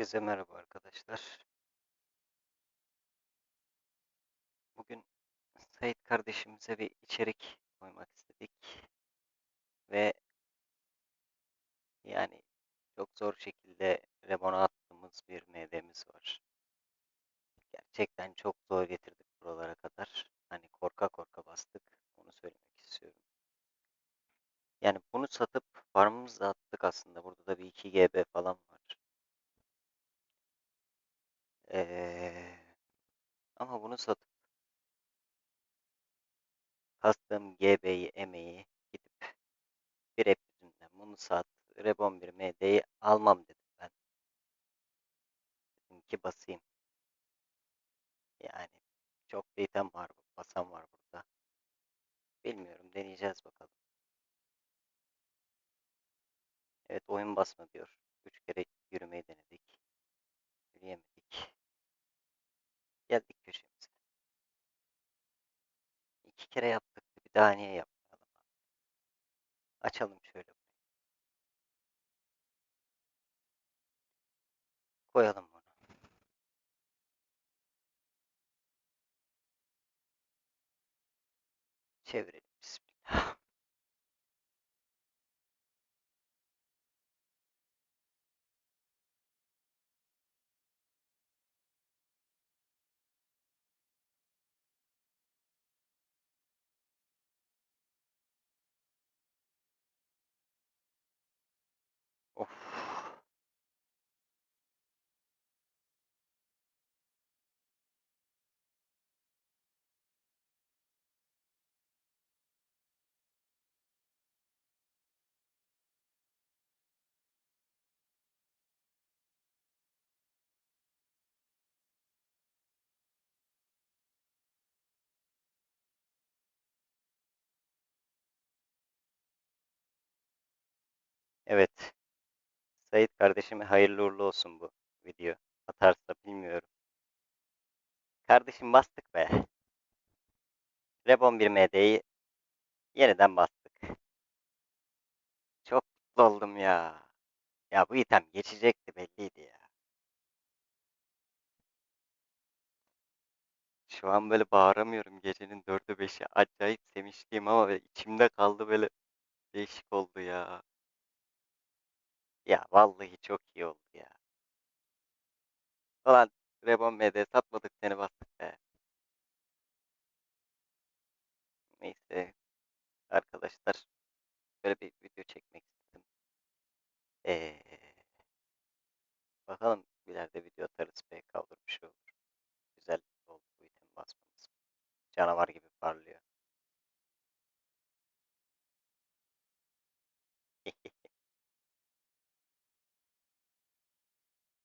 Herkese merhaba arkadaşlar. Bugün Sait kardeşimize bir içerik koymak istedik ve yani çok zor şekilde remona attığımız bir MD'miz var. Gerçekten çok zor getirdik buralara kadar. Hani korka korka bastık. Onu söylemek istiyorum. Yani bunu satıp farmımızı attık aslında. Burada da bir 2 GB falan var. Ee, ama bunu satıp kastığım GB'yi, emeği gidip bir app yüzünden bunu sat, Rebon bir MD'yi almam dedim ben. Dedim ki basayım. Yani çok da item var, basan var burada. Bilmiyorum, deneyeceğiz bakalım. Evet, oyun basma diyor. Üç kere yürümeyi denedik. İki kere yaptık. Bir daha niye yapmayalım? Açalım şöyle. Koyalım bunu. Çevirelim. Bismillah. Evet. Sait kardeşime hayırlı uğurlu olsun bu video. Atarsa bilmiyorum. Kardeşim bastık be. Rebon 1 MD'yi yeniden bastık. Çok mutlu oldum ya. Ya bu item geçecekti belliydi ya. Şu an böyle bağıramıyorum gecenin dörde beşi. Acayip sevinçliyim ama içimde kaldı böyle değişik oldu ya. Ya vallahi çok iyi oldu ya. Ulan Rebon MD satmadık seni bastık be. Neyse arkadaşlar böyle bir video çekmek istedim. Ee, bakalım ileride video atarız. PK olur olur. Güzel oldu bu item basmamız. Canavar gibi.